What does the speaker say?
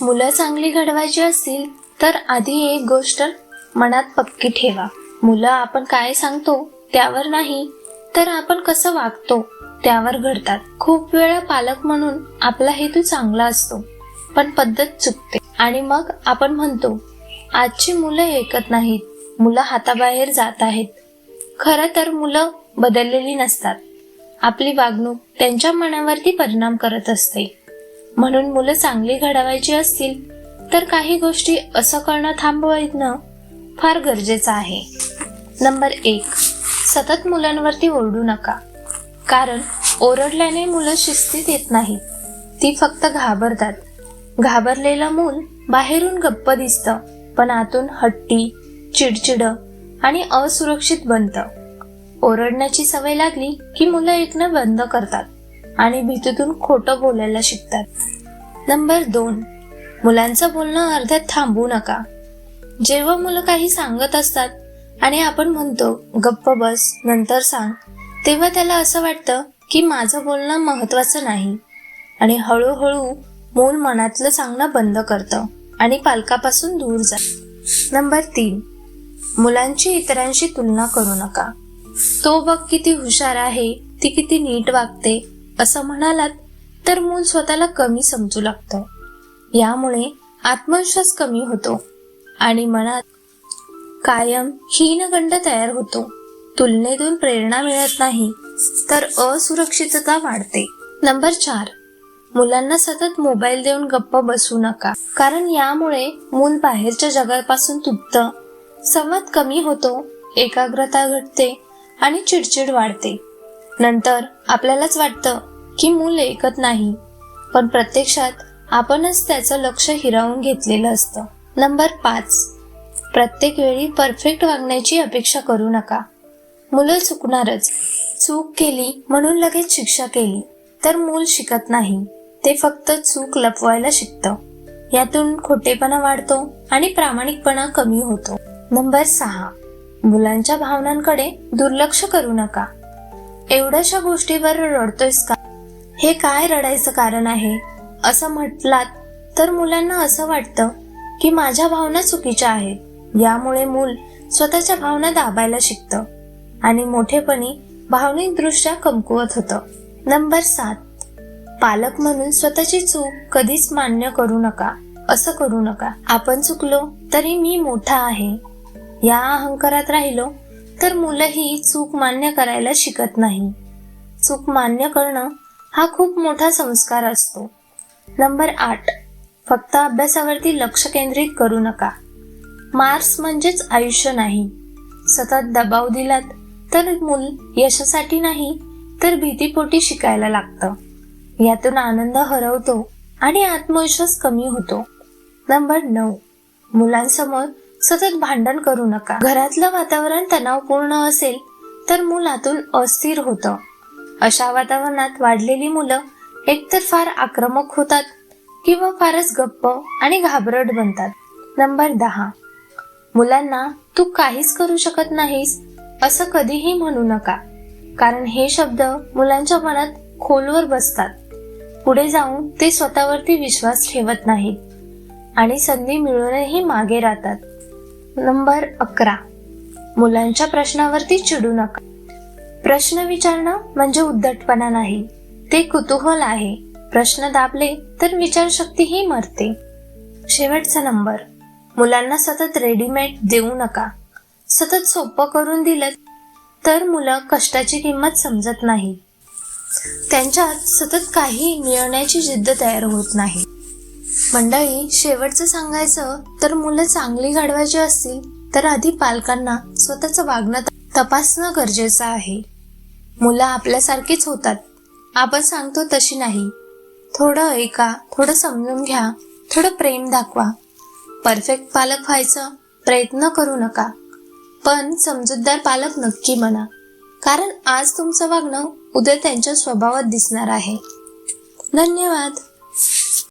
मुलं चांगली घडवायची असतील तर आधी एक गोष्ट मनात पक्की ठेवा. मुलं आपण काय सांगतो त्यावर नाही तर आपण कसं वागतो त्यावर घडतात. खूप वेळा पालक म्हणून आपला हेतू चांगला असतो पण पद्धत चुकते. आणि मग आपण म्हणतो आजची मुलं ऐकत नाहीत मुलं हाताबाहेर जात आहेत. खरं तर मुलं बदललेली नसतात. आपली वागणूक त्यांच्या मनावरती परिणाम करत असते. म्हणून मुलं चांगली घडवायची असतील तर काही गोष्टी असं करणं थांबवणं फार गरजेचं आहे. नंबर एक सतत मुलांवरती ओरडू नका. कारण ओरडल्याने मुलं शिस्तीत येत नाहीत. ती फक्त घाबरतात. घाबरलेलं मूल बाहेरून गप्प दिसतं पण आतून हट्टी चिडचिड आणि असुरक्षित बनतं. ओरडण्याची सवय लागली की मुलं ऐकणं बंद करतात आणि भीतीतून खोटं बोलायला शिकतात. नंबर दोन. मुलांचं बोलणं अर्ध्यात थांबू नका. जेव्हा मुलं काही सांगत असतात आणि आपण म्हणतो गप्प बस नंतर सांग तेव्हा त्याला असं वाटतं की माझं बोलणं महत्वाचं नाही. आणि हळूहळू मूल मनातलं सांगणं बंद करतं आणि पालकापासून दूर जात. नंबर तीन. मुलांची इतरांशी तुलना करू नका. तो बघ किती हुशार आहे ती किती नीट वागते असं म्हणालात तर मूल स्वतःला कमी समजू लागतं यामुळे आत्मविश्वास कमी होतो आणि मनात कायम हीनगंड तयार होतो. तुलनेतून प्रेरणा मिळत नाही तर असुरक्षितता वाढते. नंबर चार. मुलांना सतत मोबाईल देऊन गप्प बसू नका कारण यामुळे मूल बाहेरच्या जगापासून तुटतं संवाद कमी होतो एकाग्रता घटते आणि चिडचिड वाढते. नंतर आपल्यालाच वाटतं की मूल ऐकत नाही. पण प्रत्यक्षात आपणच त्याचं लक्ष हिरावून घेतलेलं असतं. नंबर पाच. प्रत्येक वेळी परफेक्ट वागण्याची अपेक्षा करू नका. मुलं चुकणारच. चूक केली म्हणून लगेच शिक्षा केली तर मूल शिकत नाही. ते फक्त चूक लपवायला शिकतं. यातून खोटेपणा वाढतो आणि प्रामाणिकपणा कमी होतो. नंबर सहा. मुलांच्या भावनांकडे दुर्लक्ष करू नका. एवढ्याशा गोष्टीवर रडतोयस का? हे काय रडायचं कारण आहे? असं म्हटलात तर मुलांना असं वाटतं की माझ्या भावना चुकीच्या आहेत. यामुळे मूल स्वतःच्या भावना दाबायला शिकतं आणि मोठेपणी भावनिकदृष्ट्या कमकुवत होतं. नंबर सात. पालक म्हणून स्वतःची चूक कधीच मान्य करू नका. असं करू नका. आपण चुकलो तरी मी मोठा आहे. या अहंकारात राहिलो तर मुलंही चूक मान्य करायला शिकत नाही. चूक मान्य करणं हा खूप मोठा संस्कार असतो. नंबर आठ. फक्त अभ्यासावरती लक्ष केंद्रित करू नका. मार्क्स म्हणजेच आयुष्य नाही. सतत दबाव दिलात तर मूल यशासाठी नाही तर भीतीपोटी शिकायला लागतं. यातून आनंद हरवतो आणि आत्मविश्वास कमी होतो. नंबर नऊ. मुलांसमोर सतत भांडण करू नका. घरातलं वातावरण तणावपूर्ण असेल तर मुलातून अस्थिर होतं. अशा वातावरणात वाढलेली मुलं एकतर फार आक्रमक होतात किंवा फारच गप्प आणि घाबरट बनतात. नंबर दहा. मुलांना तू काहीच करू शकत नाहीस असं कधीही म्हणू नका. कारण हे शब्द मुलांच्या मनात खोलवर बसतात. पुढे जाऊन ते स्वतःवरती विश्वास ठेवत नाहीत आणि संधी मिळूनही मागे राहतात. नंबर अकरा. मुलांच्या प्रश्नावरती चिडू नका. प्रश्न विचारणं म्हणजे उद्धटपणा नाही. ते कुतूहल आहे. प्रश्न दाबले तर विचारशक्तीही मरते. शेवटचा नंबर. मुलांना सतत रेडीमेड देऊ नका. सतत सोपं करून दिलं तर मुलं कष्टाची किंमत समजत नाही. त्यांच्यात सतत काही मिळवण्याची जिद्द तयार होत नाही. मंडळी शेवटचं सांगायचं तर मुलं चांगली घडवायची असतील तर आधी पालकांना स्वतःचं वागणं तपासणं गरजेचं आहे. मुलं आपल्यासारखीच होतात. आपण सांगतो तशी नाही. थोडं ऐका थोडं समजून घ्या थोडं प्रेम दाखवा. परफेक्ट पालक व्हायचं प्रयत्न करू नका. पण समजूतदार पालक नक्की म्हणा. कारण आज तुमचं वागणं उद्या त्यांच्या स्वभावात दिसणार आहे. धन्यवाद.